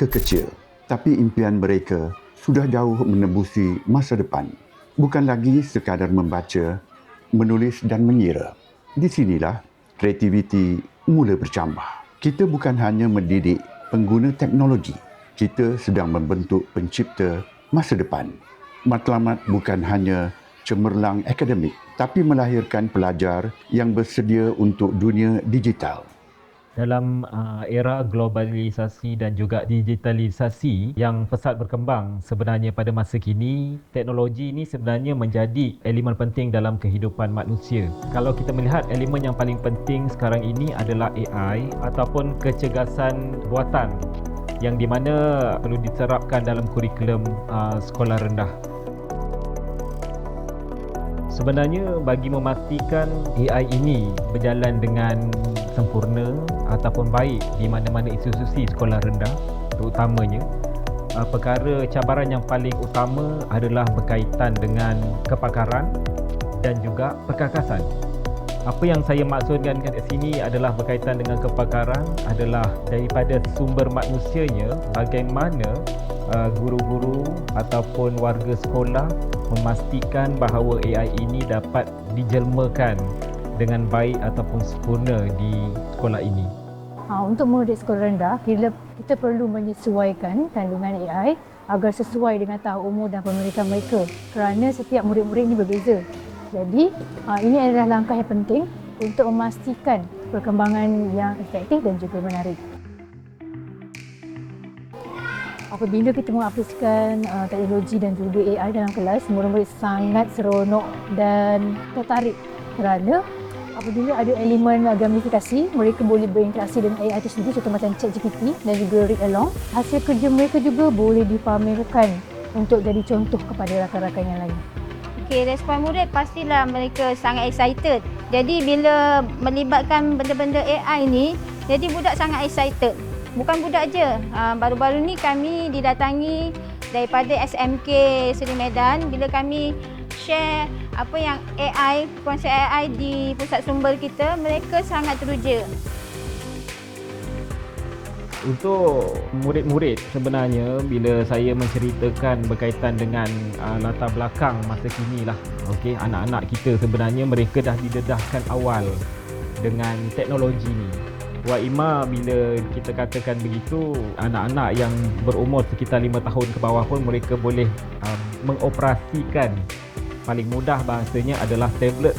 Mereka kecil, tapi impian mereka sudah jauh menembusi masa depan. Bukan lagi sekadar membaca, menulis dan mengira. Di sinilah kreativiti mula bercambah. Kita bukan hanya mendidik pengguna teknologi, kita sedang membentuk pencipta masa depan. Matlamat bukan hanya cemerlang akademik, tapi melahirkan pelajar yang bersedia untuk dunia digital dalam uh, era globalisasi dan juga digitalisasi yang pesat berkembang sebenarnya pada masa kini teknologi ini sebenarnya menjadi elemen penting dalam kehidupan manusia. Kalau kita melihat elemen yang paling penting sekarang ini adalah AI ataupun kecergasan buatan yang di mana perlu diterapkan dalam kurikulum uh, sekolah rendah. Sebenarnya bagi memastikan AI ini berjalan dengan sempurna ataupun baik di mana-mana institusi sekolah rendah terutamanya uh, perkara cabaran yang paling utama adalah berkaitan dengan kepakaran dan juga perkakasan. Apa yang saya maksudkan kat sini adalah berkaitan dengan kepakaran adalah daripada sumber manusianya bagaimana guru-guru ataupun warga sekolah memastikan bahawa AI ini dapat dijelmakan dengan baik ataupun sempurna di sekolah ini? Ha, untuk murid sekolah rendah, kita, kita perlu menyesuaikan kandungan AI agar sesuai dengan tahap umur dan pemeriksaan mereka kerana setiap murid-murid ini berbeza. Jadi, ha, ini adalah langkah yang penting untuk memastikan perkembangan yang efektif dan juga menarik. Apabila kita mengaplikasikan uh, teknologi dan juga AI dalam kelas, murid-murid sangat seronok dan tertarik kerana apabila ada elemen gamifikasi, mereka boleh berinteraksi dengan AI sendiri contoh macam ChatGPT dan juga read along. Hasil kerja mereka juga boleh dipamerkan untuk jadi contoh kepada rakan-rakan yang lain. Okey, respon murid pastilah mereka sangat excited. Jadi bila melibatkan benda-benda AI ni, jadi budak sangat excited. Bukan budak je. Ah, baru-baru ni kami didatangi daripada SMK Seri Medan bila kami share apa yang AI, konsep AI di pusat sumber kita, mereka sangat teruja. Untuk murid-murid sebenarnya bila saya menceritakan berkaitan dengan uh, latar belakang masa kini lah okey anak-anak kita sebenarnya mereka dah didedahkan awal dengan teknologi ni Wah Ima bila kita katakan begitu anak-anak yang berumur sekitar 5 tahun ke bawah pun mereka boleh um, mengoperasikan paling mudah bahasanya adalah tablet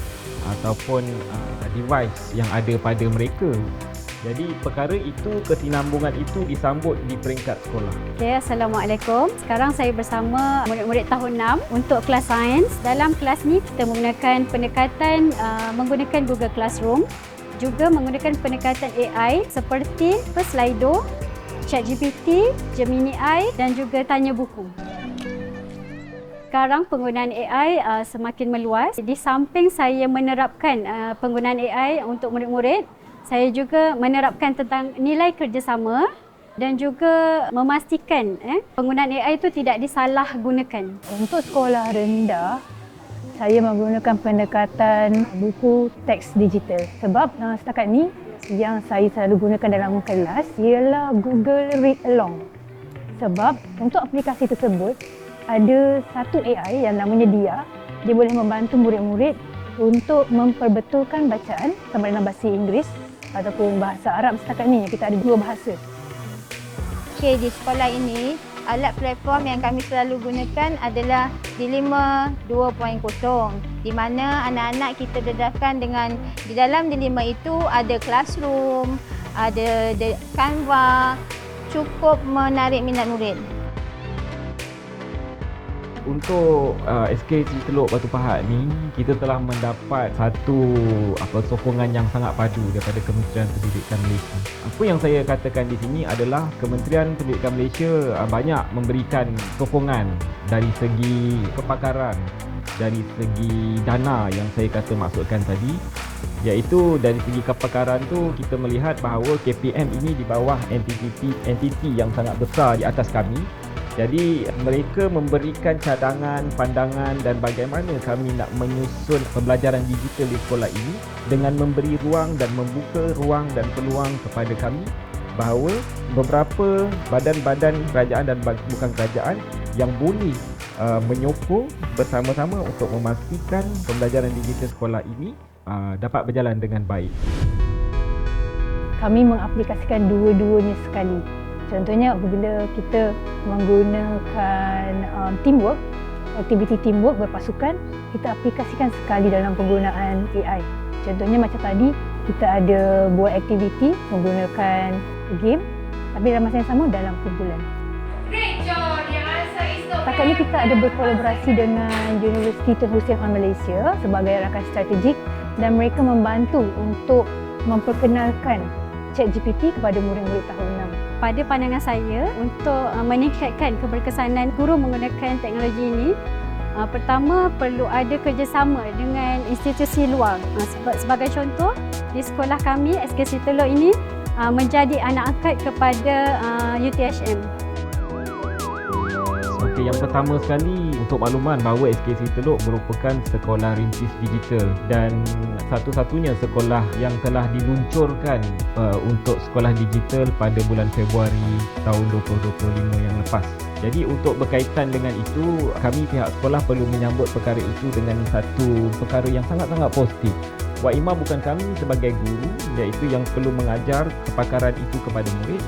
ataupun uh, device yang ada pada mereka. Jadi perkara itu, kesinambungan itu disambut di peringkat sekolah. Okay, Assalamualaikum. Sekarang saya bersama murid-murid tahun 6 untuk kelas sains. Dalam kelas ni kita menggunakan pendekatan uh, menggunakan Google Classroom juga menggunakan pendekatan AI seperti Slido, ChatGPT, Gemini AI dan juga Tanya Buku sekarang penggunaan AI uh, semakin meluas. Di samping saya menerapkan uh, penggunaan AI untuk murid-murid, saya juga menerapkan tentang nilai kerjasama dan juga memastikan eh, penggunaan AI itu tidak disalahgunakan. Untuk sekolah rendah, saya menggunakan pendekatan buku teks digital sebab uh, setakat ni yang saya selalu gunakan dalam kelas ialah Google Read Along. Sebab untuk aplikasi tersebut, ada satu AI yang namanya Dia. Dia boleh membantu murid-murid untuk memperbetulkan bacaan sama dalam bahasa Inggeris ataupun bahasa Arab setakat ni. Kita ada dua bahasa. Okay, di sekolah ini, alat platform yang kami selalu gunakan adalah Dilema 2.0 di mana anak-anak kita dedahkan dengan di dalam Dilema itu ada classroom, ada Canva, cukup menarik minat murid untuk uh, SK Teluk Batu Pahat ni kita telah mendapat satu apa sokongan yang sangat padu daripada Kementerian Pendidikan Malaysia. Apa yang saya katakan di sini adalah Kementerian Pendidikan Malaysia uh, banyak memberikan sokongan dari segi kepakaran, dari segi dana yang saya kata maksudkan tadi iaitu dari segi kepakaran tu kita melihat bahawa KPM ini di bawah entiti entiti yang sangat besar di atas kami jadi mereka memberikan cadangan, pandangan dan bagaimana kami nak menyusun pembelajaran digital di sekolah ini dengan memberi ruang dan membuka ruang dan peluang kepada kami bahawa beberapa badan-badan kerajaan dan bukan kerajaan yang boleh uh, menyokong bersama-sama untuk memastikan pembelajaran digital sekolah ini uh, dapat berjalan dengan baik. Kami mengaplikasikan dua-duanya sekali. Contohnya apabila kita menggunakan um, teamwork, aktiviti teamwork berpasukan, kita aplikasikan sekali dalam penggunaan AI. Contohnya macam tadi, kita ada buat aktiviti menggunakan game tapi dalam masa yang sama dalam kumpulan. Setakat ini kita ada berkolaborasi dengan Universiti Tun Hussein Khan Malaysia sebagai rakan strategik dan mereka membantu untuk memperkenalkan ChatGPT kepada murid-murid tahun 6. Pada pandangan saya, untuk uh, meningkatkan keberkesanan guru menggunakan teknologi ini, uh, pertama perlu ada kerjasama dengan institusi luar. Uh, seba- sebagai contoh, di sekolah kami, SKC Teluk ini menjadi anak angkat kepada UTHM. Okey, yang pertama sekali untuk makluman bahawa SKC Teluk merupakan sekolah rintis digital dan satu-satunya sekolah yang telah diluncurkan uh, untuk sekolah digital pada bulan Februari tahun 2025 yang lepas. Jadi untuk berkaitan dengan itu, kami pihak sekolah perlu menyambut perkara itu dengan satu perkara yang sangat-sangat positif. Wak Imam bukan kami sebagai guru iaitu yang perlu mengajar kepakaran itu kepada murid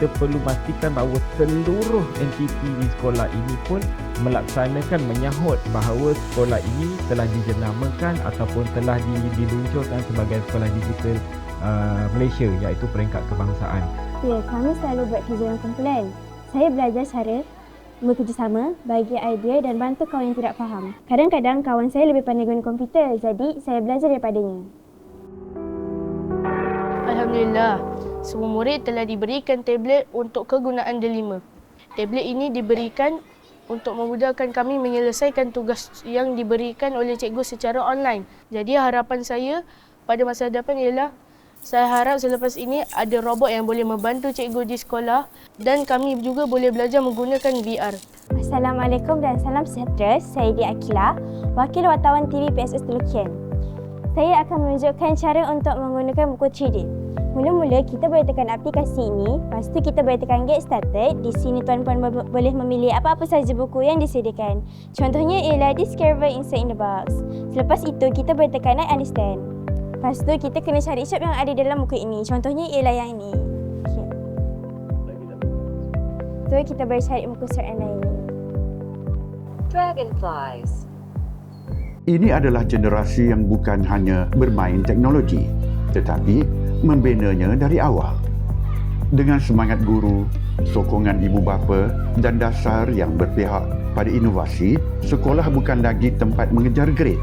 kita perlu pastikan bahawa seluruh entiti di sekolah ini pun melaksanakan menyahut bahawa sekolah ini telah dijenamakan ataupun telah di- diluncurkan sebagai sekolah digital uh, Malaysia iaitu peringkat kebangsaan. Ya, kami selalu buat kerja dalam kumpulan. Saya belajar cara bekerjasama, bagi idea dan bantu kawan yang tidak faham. Kadang-kadang kawan saya lebih pandai guna komputer, jadi saya belajar daripadanya. Alhamdulillah, semua murid telah diberikan tablet untuk kegunaan D5. Tablet ini diberikan untuk memudahkan kami menyelesaikan tugas yang diberikan oleh cikgu secara online. Jadi harapan saya pada masa depan ialah saya harap selepas ini ada robot yang boleh membantu cikgu di sekolah dan kami juga boleh belajar menggunakan VR. Assalamualaikum dan salam sejahtera. Saya Dia Akila, Wakil Wartawan TV PSS Telukian. Saya akan menunjukkan cara untuk menggunakan buku 3D. Mula-mula kita boleh tekan aplikasi ini, lepas tu kita boleh tekan get started. Di sini tuan-puan bo- boleh memilih apa-apa saja buku yang disediakan. Contohnya ialah discover insert in the box. Selepas itu kita boleh tekan I understand. Lepas tu kita kena cari shop yang ada dalam buku ini. Contohnya ialah yang ini. Okay. So kita boleh cari buku surat yang lain. Dragonflies. Ini adalah generasi yang bukan hanya bermain teknologi tetapi membinanya dari awal. Dengan semangat guru, sokongan ibu bapa dan dasar yang berpihak pada inovasi, sekolah bukan lagi tempat mengejar grade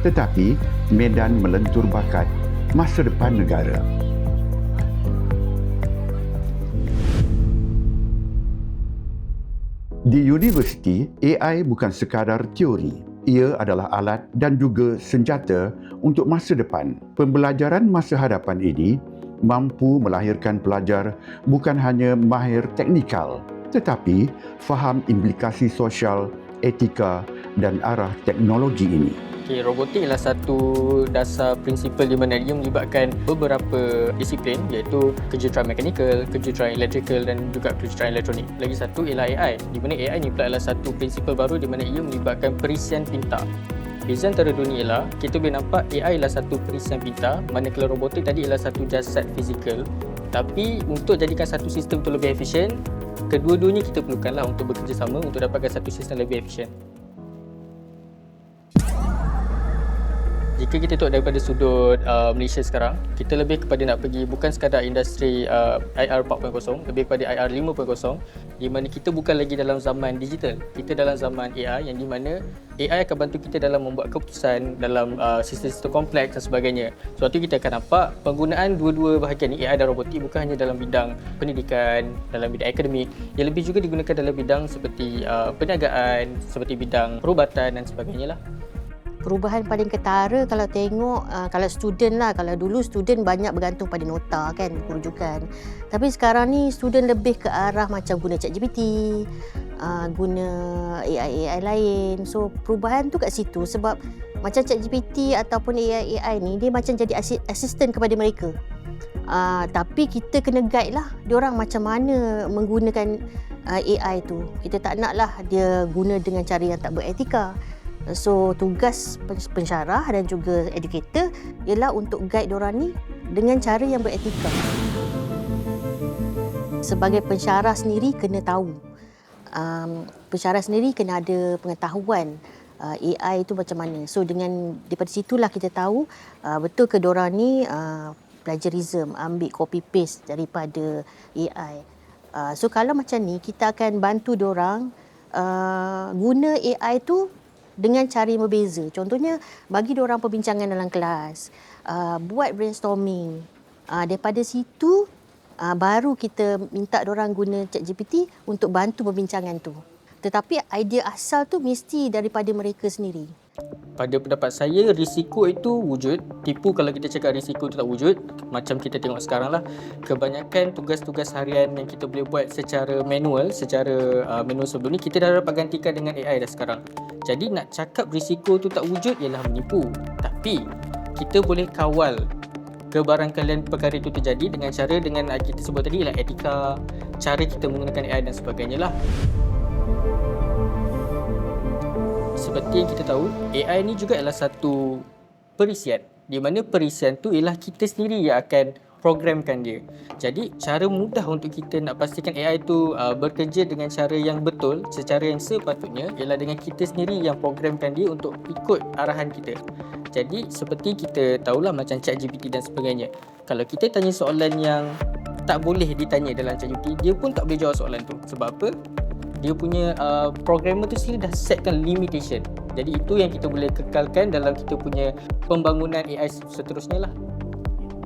tetapi medan melentur bakat masa depan negara. Di universiti, AI bukan sekadar teori. Ia adalah alat dan juga senjata untuk masa depan. Pembelajaran masa hadapan ini mampu melahirkan pelajar bukan hanya mahir teknikal tetapi faham implikasi sosial, etika dan arah teknologi ini. Okay, robotik adalah satu dasar prinsipal di mana ia melibatkan beberapa disiplin iaitu kejuruteraan mekanikal, kejuruteraan electrical dan juga kejuruteraan elektronik. Lagi satu ialah AI di mana AI ni pula adalah satu prinsipal baru di mana ia melibatkan perisian pintar. Beza antara dua ni ialah kita boleh nampak AI adalah satu perisian pintar manakala robotik tadi adalah satu jasad fizikal tapi untuk jadikan satu sistem tu lebih efisien kedua-duanya kita perlukanlah untuk bekerjasama untuk dapatkan satu sistem lebih efisien. Jika kita tengok daripada sudut uh, Malaysia sekarang, kita lebih kepada nak pergi bukan sekadar industri uh, IR 4.0, lebih kepada IR 5.0 di mana kita bukan lagi dalam zaman digital. Kita dalam zaman AI yang di mana AI akan bantu kita dalam membuat keputusan dalam uh, sistem-sistem kompleks dan sebagainya. Sebab tu kita akan nampak penggunaan dua-dua bahagian AI dan robotik bukan hanya dalam bidang pendidikan, dalam bidang akademik, yang lebih juga digunakan dalam bidang seperti uh, perniagaan, seperti bidang perubatan dan sebagainya lah. Perubahan paling ketara kalau tengok uh, kalau student lah kalau dulu student banyak bergantung pada nota kan rujukan. Tapi sekarang ni student lebih ke arah macam guna ChatGPT, uh, guna AI AI lain. So perubahan tu kat situ sebab macam ChatGPT ataupun AI AI ni dia macam jadi assi- assistant kepada mereka. Uh, tapi kita kena guide lah diorang macam mana menggunakan uh, AI tu. Kita tak nak lah dia guna dengan cara yang tak beretika. So tugas pensyarah dan juga educator ialah untuk guide diorang ni dengan cara yang beretika. Sebagai pensyarah sendiri kena tahu. Um, pensyarah sendiri kena ada pengetahuan uh, AI itu macam mana. So dengan daripada situlah kita tahu uh, betul ke diorang ni uh, plagiarism, ambil copy paste daripada AI. Uh, so kalau macam ni kita akan bantu diorang uh, guna AI tu dengan cara yang berbeza. Contohnya bagi diorang perbincangan dalam kelas, uh, buat brainstorming. Uh, daripada situ uh, baru kita minta diorang guna ChatGPT untuk bantu perbincangan tu. Tetapi idea asal tu mesti daripada mereka sendiri pada pendapat saya risiko itu wujud tipu kalau kita cakap risiko itu tak wujud macam kita tengok sekarang lah kebanyakan tugas-tugas harian yang kita boleh buat secara manual secara uh, manual sebelum ni kita dah dapat gantikan dengan AI dah sekarang jadi nak cakap risiko itu tak wujud ialah menipu tapi kita boleh kawal kebarangkalian perkara itu terjadi dengan cara dengan kita sebut tadi ialah etika cara kita menggunakan AI dan sebagainya lah seperti yang kita tahu, AI ni juga adalah satu perisian. Di mana perisian tu ialah kita sendiri yang akan programkan dia. Jadi cara mudah untuk kita nak pastikan AI tu uh, bekerja dengan cara yang betul, secara yang sepatutnya ialah dengan kita sendiri yang programkan dia untuk ikut arahan kita. Jadi seperti kita tahulah macam chat GPT dan sebagainya. Kalau kita tanya soalan yang tak boleh ditanya dalam chat GPT, dia pun tak boleh jawab soalan tu. Sebab apa? dia punya uh, programmer tu sendiri dah setkan limitation. Jadi itu yang kita boleh kekalkan dalam kita punya pembangunan AI seterusnya lah.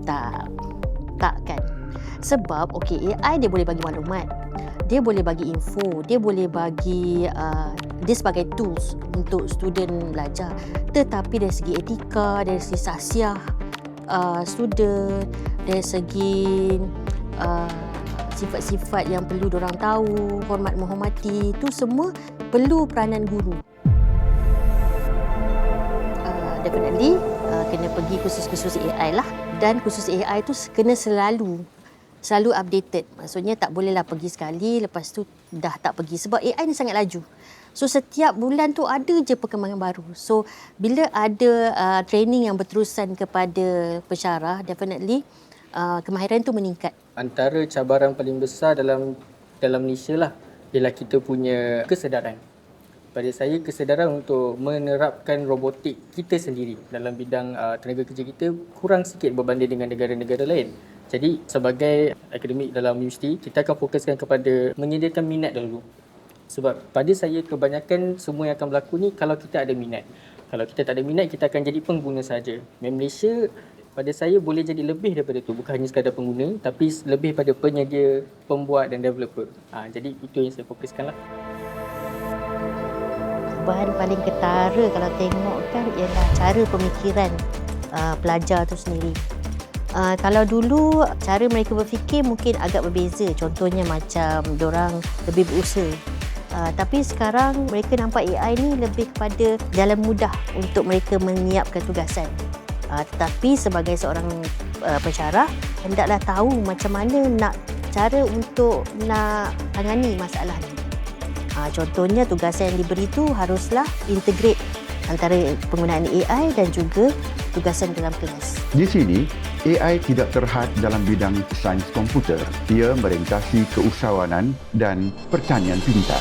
Tak. Tak kan. Sebab okay, AI dia boleh bagi maklumat. Dia boleh bagi info, dia boleh bagi uh, dia sebagai tools untuk student belajar. Tetapi dari segi etika, dari segi sasiah uh, student, dari segi uh, sifat-sifat yang perlu orang tahu, hormat menghormati, itu semua perlu peranan guru. Uh, definitely uh, kena pergi khusus-khusus AI lah dan khusus AI tu kena selalu selalu updated. Maksudnya tak bolehlah pergi sekali lepas tu dah tak pergi sebab AI ni sangat laju. So setiap bulan tu ada je perkembangan baru. So bila ada uh, training yang berterusan kepada pensyarah definitely uh, kemahiran tu meningkat antara cabaran paling besar dalam dalam Malaysia lah ialah kita punya kesedaran. Pada saya kesedaran untuk menerapkan robotik kita sendiri dalam bidang uh, tenaga kerja kita kurang sikit berbanding dengan negara-negara lain. Jadi sebagai akademik dalam universiti kita akan fokuskan kepada menyediakan minat dahulu. Sebab pada saya kebanyakan semua yang akan berlaku ni kalau kita ada minat. Kalau kita tak ada minat kita akan jadi pengguna saja. Malaysia pada saya boleh jadi lebih daripada itu bukan hanya sekadar pengguna tapi lebih pada penyedia, pembuat dan developer. Ha, jadi itu yang saya fokuskan lah. Perubahan paling ketara kalau tengok kan ialah cara pemikiran uh, pelajar tu sendiri. Uh, kalau dulu cara mereka berfikir mungkin agak berbeza. Contohnya macam orang lebih berusaha. Uh, tapi sekarang mereka nampak AI ni lebih kepada jalan mudah untuk mereka menyiapkan tugasan. Uh, tetapi sebagai seorang uh, pensyarah hendaklah tahu macam mana nak cara untuk nak tangani masalah ni. Uh, contohnya tugasan yang diberi tu haruslah integrate antara penggunaan AI dan juga tugasan dalam kelas. Di sini, AI tidak terhad dalam bidang sains komputer. Ia merentasi keusahawanan dan pertanian pintar.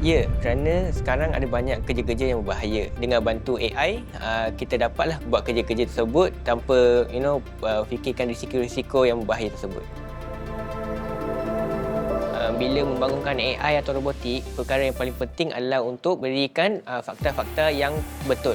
Ya, kerana sekarang ada banyak kerja-kerja yang berbahaya. Dengan bantu AI, uh, kita dapatlah buat kerja-kerja tersebut tanpa you know uh, fikirkan risiko-risiko yang berbahaya tersebut. Bila membangunkan AI atau robotik, perkara yang paling penting adalah untuk berikan uh, fakta-fakta yang betul.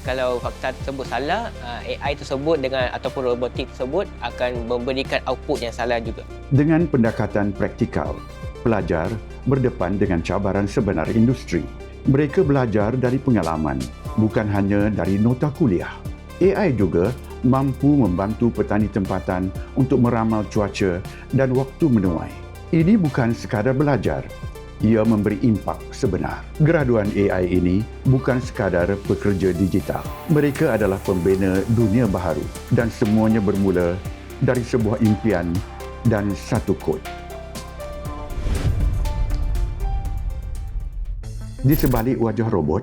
Kalau fakta tersebut salah, uh, AI tersebut dengan ataupun robotik tersebut akan memberikan output yang salah juga. Dengan pendekatan praktikal, pelajar berdepan dengan cabaran sebenar industri. Mereka belajar dari pengalaman, bukan hanya dari nota kuliah. AI juga mampu membantu petani tempatan untuk meramal cuaca dan waktu menuai. Ini bukan sekadar belajar, ia memberi impak sebenar. Graduan AI ini bukan sekadar pekerja digital. Mereka adalah pembina dunia baharu dan semuanya bermula dari sebuah impian dan satu kod. Di sebalik wajah robot,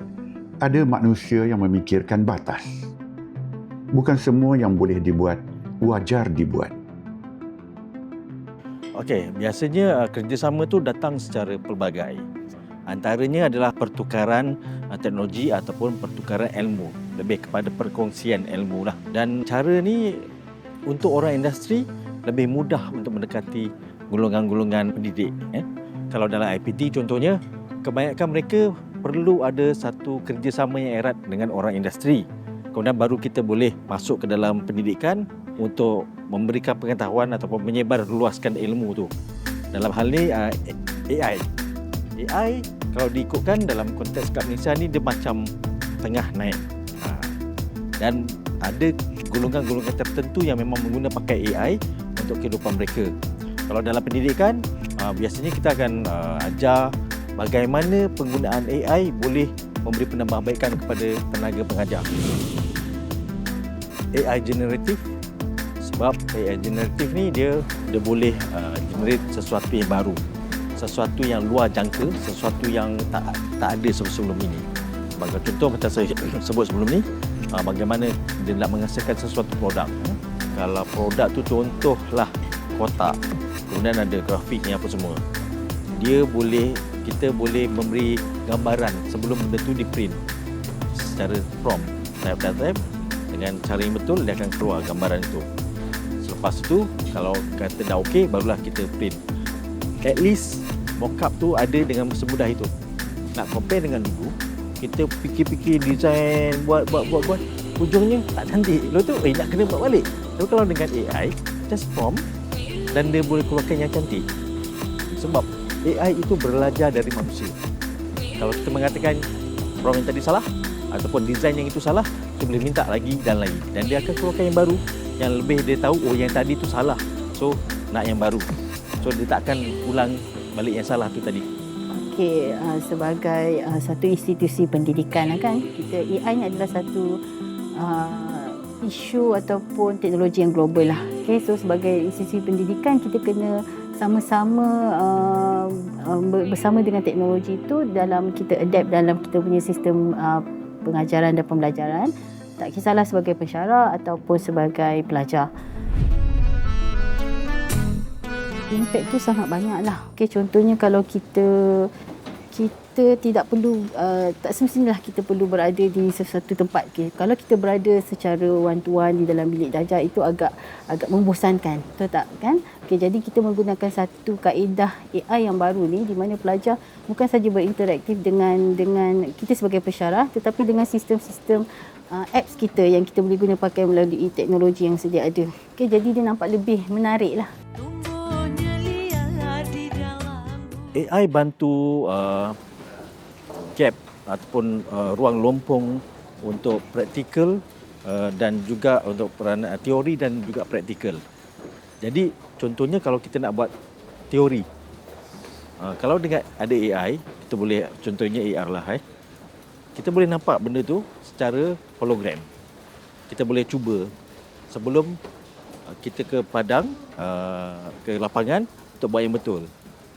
ada manusia yang memikirkan batas. Bukan semua yang boleh dibuat wajar dibuat. Okey, biasanya uh, kerjasama tu datang secara pelbagai. Antaranya adalah pertukaran uh, teknologi ataupun pertukaran ilmu, lebih kepada perkongsian ilmu lah. Dan cara ni untuk orang industri lebih mudah untuk mendekati golongan-golongan pendidik. Eh. Kalau dalam IPT contohnya, kebanyakan mereka perlu ada satu kerjasama yang erat dengan orang industri. Kemudian baru kita boleh masuk ke dalam pendidikan untuk memberikan pengetahuan ataupun menyebar luaskan ilmu tu. Dalam hal ni AI. AI kalau diikutkan dalam konteks kat Malaysia ni dia macam tengah naik. Ha. Dan ada golongan-golongan tertentu yang memang mengguna pakai AI untuk kehidupan mereka. Kalau dalam pendidikan, uh, biasanya kita akan ajar bagaimana penggunaan AI boleh memberi penambahbaikan kepada tenaga pengajar. AI generatif sebab AI generatif ni dia dia boleh uh, generate sesuatu yang baru. Sesuatu yang luar jangka sesuatu yang tak tak ada sebelum ini. Sebagai contoh macam saya sebut sebelum ni uh, bagaimana dia nak menghasilkan sesuatu produk uh. kalau produk tu contohlah kotak kemudian ada grafiknya apa semua. Dia boleh kita boleh memberi gambaran sebelum benda tu di print secara prompt type type. Dengan cara yang betul dia akan keluar gambaran itu selepas itu kalau kata dah okey barulah kita print. At least mockup tu ada dengan semudah itu. Nak compare dengan dulu kita fikir-fikir design buat buat buat buat ujungnya tak cantik. Lepas tu eh nak kena buat balik. Tapi kalau dengan AI just prompt dan dia boleh keluarkan yang cantik. Sebab AI itu belajar dari manusia. Kalau kita mengatakan prompt yang tadi salah ataupun design yang itu salah kita boleh minta lagi dan lagi dan dia akan keluarkan yang baru yang lebih dia tahu oh yang tadi tu salah so nak yang baru so dia tak akan ulang balik yang salah tu tadi Okey, uh, sebagai uh, satu institusi pendidikan kan, kita AI ni adalah satu uh, isu ataupun teknologi yang global lah. Okey, so sebagai institusi pendidikan kita kena sama-sama uh, uh, bersama dengan teknologi itu dalam kita adapt dalam kita punya sistem uh, pengajaran dan pembelajaran. Tak kisahlah sebagai pensyarah ataupun sebagai pelajar impact tu sangat banyak lah. Okay, contohnya kalau kita kita tidak perlu uh, tak semestinya kita perlu berada di sesuatu tempat okay. kalau kita berada secara one to one di dalam bilik darjah itu agak agak membosankan betul tak kan okay, jadi kita menggunakan satu kaedah AI yang baru ni di mana pelajar bukan saja berinteraktif dengan dengan kita sebagai pensyarah tetapi dengan sistem-sistem uh, apps kita yang kita boleh guna pakai melalui teknologi yang sedia ada. Okay, jadi dia nampak lebih menarik lah. AI bantu uh, gap ataupun uh, ruang lompong untuk praktikal uh, dan juga untuk peranan uh, teori dan juga praktikal. Jadi contohnya kalau kita nak buat teori, uh, kalau dengan ada AI, kita boleh contohnya AR lah, eh, kita boleh nampak benda tu secara hologram. Kita boleh cuba sebelum uh, kita ke padang, uh, ke lapangan untuk buat yang betul.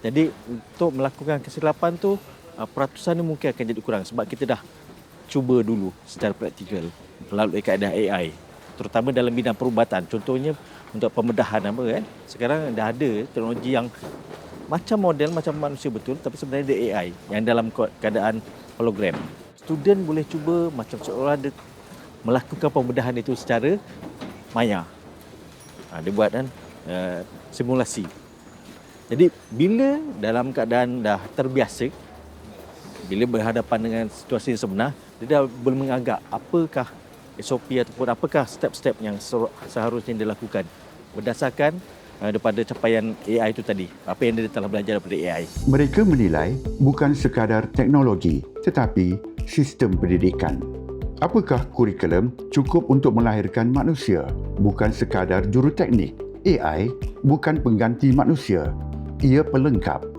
Jadi untuk melakukan kesilapan tu uh, peratusan ni mungkin akan jadi kurang sebab kita dah cuba dulu secara praktikal melalui kaedah AI terutama dalam bidang perubatan contohnya untuk pembedahan apa kan sekarang dah ada teknologi yang macam model macam manusia betul tapi sebenarnya ada AI yang dalam keadaan hologram student boleh cuba macam seolah dia melakukan pembedahan itu secara maya ha, dia buat kan uh, simulasi jadi bila dalam keadaan dah terbiasa, bila berhadapan dengan situasi yang sebenar, dia dah boleh mengagak apakah SOP ataupun apakah step-step yang seharusnya dilakukan berdasarkan uh, daripada capaian AI itu tadi. Apa yang dia telah belajar daripada AI. Mereka menilai bukan sekadar teknologi tetapi sistem pendidikan. Apakah kurikulum cukup untuk melahirkan manusia, bukan sekadar juruteknik? AI bukan pengganti manusia, ia pelengkap.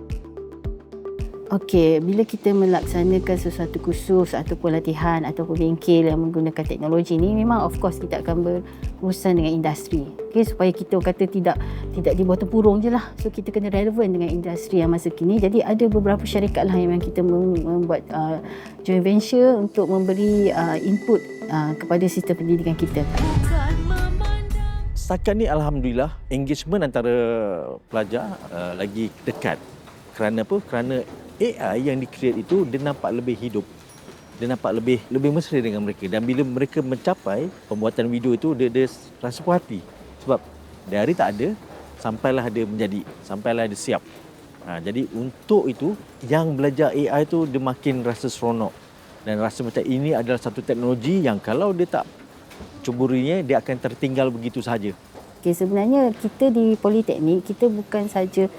Okey, bila kita melaksanakan sesuatu kursus ataupun latihan ataupun bengkel yang menggunakan teknologi ni memang of course kita akan berurusan dengan industri. Okey, supaya kita kata tidak tidak di bawah tempurung je lah. So kita kena relevan dengan industri yang masa kini. Jadi ada beberapa syarikat lah yang kita mem- membuat uh, joint venture untuk memberi uh, input uh, kepada sistem pendidikan kita. Setakat ni Alhamdulillah engagement antara pelajar uh, lagi dekat. Kerana apa? Kerana AI yang di-create itu dia nampak lebih hidup. Dia nampak lebih lebih mesra dengan mereka dan bila mereka mencapai pembuatan video itu dia, dia rasa puas hati. Sebab dari tak ada sampailah dia menjadi, sampailah dia siap. Ha, jadi untuk itu yang belajar AI itu dia makin rasa seronok dan rasa macam ini adalah satu teknologi yang kalau dia tak cuburinya dia akan tertinggal begitu saja. Okay, sebenarnya kita di Politeknik kita bukan saja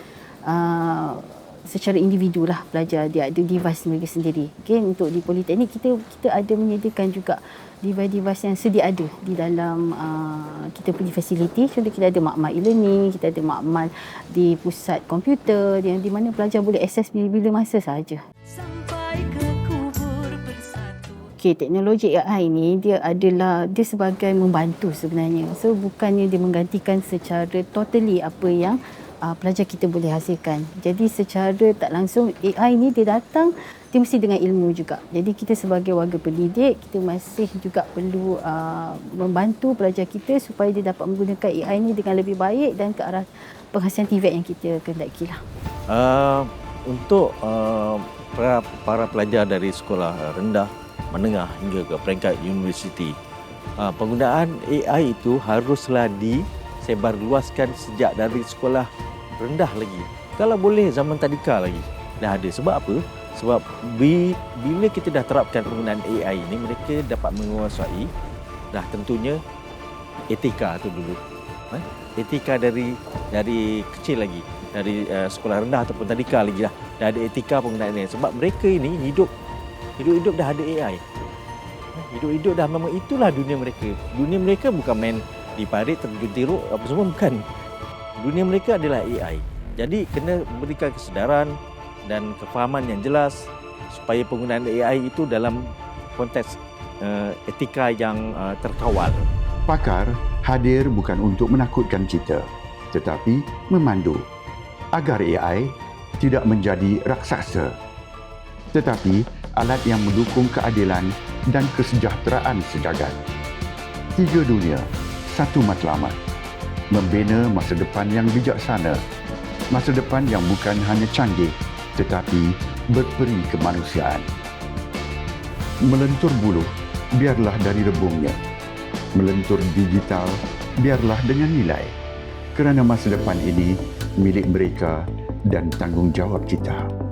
uh, secara individu lah belajar dia ada device mereka sendiri. Okay, untuk di Politeknik kita kita ada menyediakan juga device-device yang sedia ada di dalam uh, kita punya fasiliti. Contoh kita ada makmal e-learning, kita ada makmal di pusat komputer yang di mana pelajar boleh akses bila-bila masa sahaja. Okay, teknologi AI ni dia adalah dia sebagai membantu sebenarnya. So bukannya dia menggantikan secara totally apa yang uh, pelajar kita boleh hasilkan. Jadi secara tak langsung AI ni dia datang dia mesti dengan ilmu juga. Jadi kita sebagai warga pendidik kita masih juga perlu uh, membantu pelajar kita supaya dia dapat menggunakan AI ni dengan lebih baik dan ke arah penghasilan TVET yang kita kehendaki lah. Uh, untuk uh, para, para pelajar dari sekolah rendah, menengah hingga ke peringkat universiti, uh, penggunaan AI itu haruslah disebarluaskan sejak dari sekolah rendah lagi. Kalau boleh zaman tadika lagi. Dah ada. Sebab apa? Sebab bi, bila kita dah terapkan penggunaan AI ini, mereka dapat menguasai dah tentunya etika tu dulu. Eh? Etika dari dari kecil lagi, dari uh, sekolah rendah ataupun tadika lagi dah. Dah ada etika penggunaan ini. Sebab mereka ini hidup hidup-hidup dah ada AI. Eh, Hidup-hidup dah memang itulah dunia mereka. Dunia mereka bukan main di parit terjun tiruk apa semua bukan. Dunia mereka adalah AI. Jadi kena berikan kesedaran dan kefahaman yang jelas supaya penggunaan AI itu dalam konteks uh, etika yang uh, terkawal. Pakar hadir bukan untuk menakutkan kita, tetapi memandu agar AI tidak menjadi raksasa, tetapi alat yang mendukung keadilan dan kesejahteraan sejagat. Tiga dunia, satu matlamat. Membina masa depan yang bijaksana. Masa depan yang bukan hanya canggih, tetapi berperi kemanusiaan. Melentur buluh, biarlah dari rebungnya. Melentur digital, biarlah dengan nilai. Kerana masa depan ini milik mereka dan tanggungjawab kita.